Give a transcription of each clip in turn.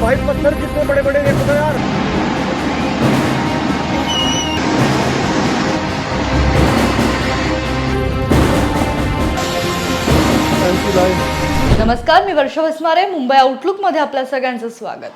भाई पत्थर कितने बड़े बड़े देखो तो यार नमस्कार मी वर्षा वसमारे मुंबई आउटलुकमध्ये आपल्या सगळ्यांचं स्वागत.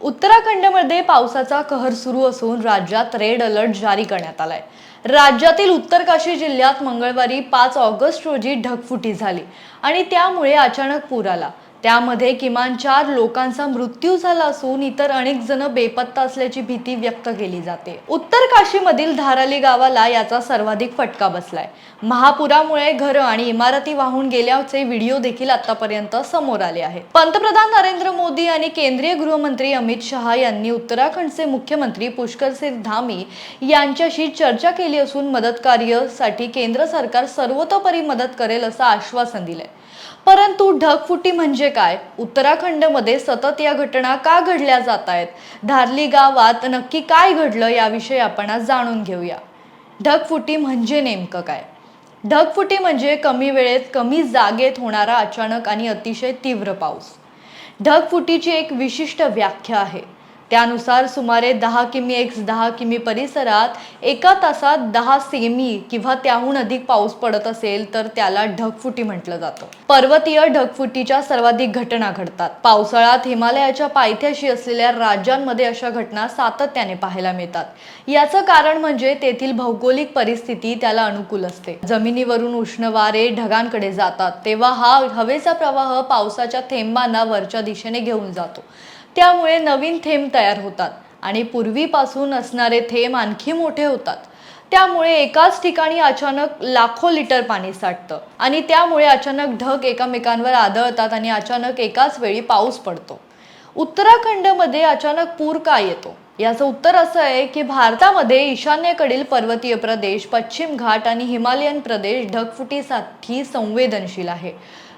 उत्तराखंडमध्ये पावसाचा कहर सुरू असून राज्यात रेड अलर्ट जारी करण्यात आलाय. राज्यातील उत्तरकाशी जिल्ह्यात मंगळवारी पाच ऑगस्ट रोजी ढगफुटी झाली आणि त्यामुळे अचानक पूर आला. त्यामध्ये किमान चार लोकांचा मृत्यू झाला असून इतर अनेक जण बेपत्ता असल्याची भीती व्यक्त केली जाते. उत्तर काशीमधील धाराली गावाला याचा सर्वाधिक फटका बसलाय. महापुरामुळे घरं आणि इमारती वाहून गेल्याचे व्हिडिओ देखील आतापर्यंत समोर आले आहेत. पंतप्रधान नरेंद्र मोदी आणि केंद्रीय गृहमंत्री अमित शहा यांनी उत्तराखंडचे मुख्यमंत्री पुष्कर सिंग धामी यांच्याशी चर्चा केली असून मदत कार्यासाठी केंद्र सरकार सर्वतोपरी मदत करेल असं आश्वासन दिलंय. परंतु ढगफुटी म्हणजे काय? उत्तराखंडमध्ये सतत या घटना का घडल्या जात आहेत? धारली गावात नक्की काय घडलं याविषयी आपण आज जाणून घेऊया. ढगफुटी म्हणजे नेमकं काय? ढगफुटी म्हणजे कमी वेळेत कमी जागेत होणारा अचानक आणि अतिशय तीव्र पाऊस. ढगफुटीची एक विशिष्ट व्याख्या आहे. त्यानुसार सुमारे दहा किमी एक्स दहा किमी परिसरात एका तासात दहा सेमी किंवा त्याहून अधिक पाऊस पडत असेल तर त्याला ढगफुटी म्हटलं जातं. पर्वतीय ढगफुटीच्या सर्वाधिक घटना घडतात. पावसाळ्यात हिमालयाच्या पायथ्याशी असलेल्या राज्यांमध्ये अशा घटना सातत्याने पाहायला मिळतात. याचं कारण म्हणजे तेथील भौगोलिक परिस्थिती त्याला अनुकूल असते. जमिनीवरून उष्ण वारे ढगांकडे जातात तेव्हा हा हवेचा प्रवाह पावसाच्या थेंबांना वरच्या दिशेने घेऊन जातो. त्यामुळे नवीन थेंब तयार होतात आणि पूर्वीपासून असणारे थेंब आणखी मोठे होतात. त्यामुळे एकाच ठिकाणी अचानक लाखो लिटर पाणी साठतं आणि त्यामुळे अचानक ढग एकमेकांवर आदळतात आणि अचानक एकाच वेळी पाऊस पडतो. उत्तराखंडमध्ये अचानक पूर का येतो? याचं उत्तर असं आहे की भारतामध्ये ईशान्येकडील पर्वतीय प्रदेश पश्चिम घाट आणि हिमालयन प्रदेश ढगफुटीसाठी संवेदनशील आहे.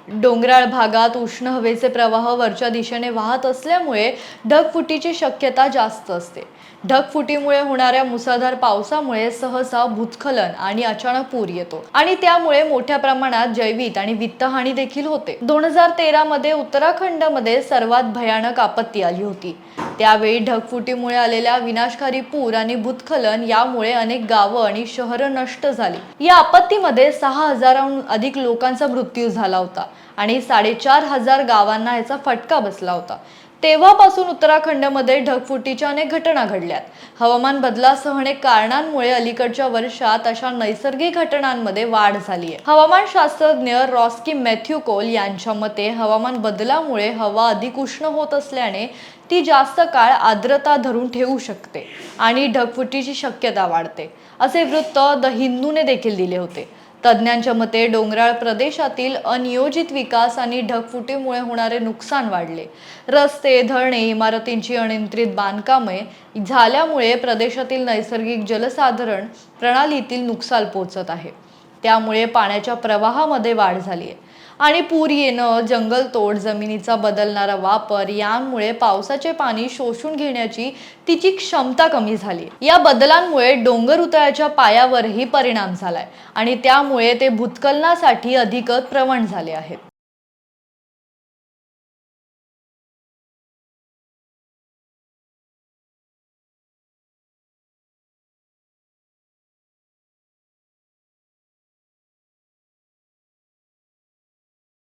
डोंगराळ भागात उष्ण हवेचे प्रवाह वरच्या दिशेने वाहत असल्यामुळे ढगफुटीची शक्यता जास्त असते. ढगफुटीमुळे होणाऱ्या मुसळधार पावसामुळे सहसा भूस्खलन आणि अचानक पूर येतो आणि त्यामुळे मोठ्या प्रमाणात जैविक आणि वित्तहानी देखील होते. दोन हजार तेरा मध्ये उत्तराखंडमध्ये सर्वात भयानक आपत्ती आली होती. त्यावेळी ढगफुटीमुळे आलेल्या विनाशकारी पूर आणि भूस्खलन यामुळे अनेक गावं आणि शहरं नष्ट झाली. या आपत्तीमध्ये सहा हजाराहून अधिक लोकांचा मृत्यू झाला होता आणि साडेचार हजार गावांना याचा फटका बसला होता. तेव्हापासून उत्तराखंडमध्ये ढगफुटीच्या अनेक घटना घडल्यात. हवामान बदलासह अनेक कारणांमुळे अलीकडच्या वर्षात अशा नैसर्गिक घटनांमध्ये वाढ झाली आहे हवामान शास्त्रज्ञ रॉस्की मॅथ्यू कोल यांच्या मते हवामान बदलामुळे हवा अधिक उष्ण होत असल्याने ती जास्त काळ आर्द्रता धरून ठेवू शकते आणि ढगफुटीची शक्यता वाढते असे वृत्त द हिंदूने देखील दिले होते. तज्ज्ञांच्या मते डोंगराळ प्रदेशातील अनियोजित विकास आणि ढगफुटीमुळे होणारे नुकसान वाढले. रस्ते धरणे इमारतींची अनियंत्रित बांधकामे झाल्यामुळे प्रदेशातील नैसर्गिक जलसाधारण प्रणालीतील नुकसान पोचत आहे. त्यामुळे पाण्याच्या प्रवाहामध्ये वाढ झाली आहे. आणि पूर येणं जंगलतोड जमिनीचा बदलणारा वापर यांमुळे पावसाचे पाणी शोषून घेण्याची तिची क्षमता कमी झाली या बदलांमुळे डोंगर उतळ्याच्या पायावरही परिणाम झालाय आणि त्यामुळे ते भूतकलनासाठी अधिकच प्रवण झाले आहेत.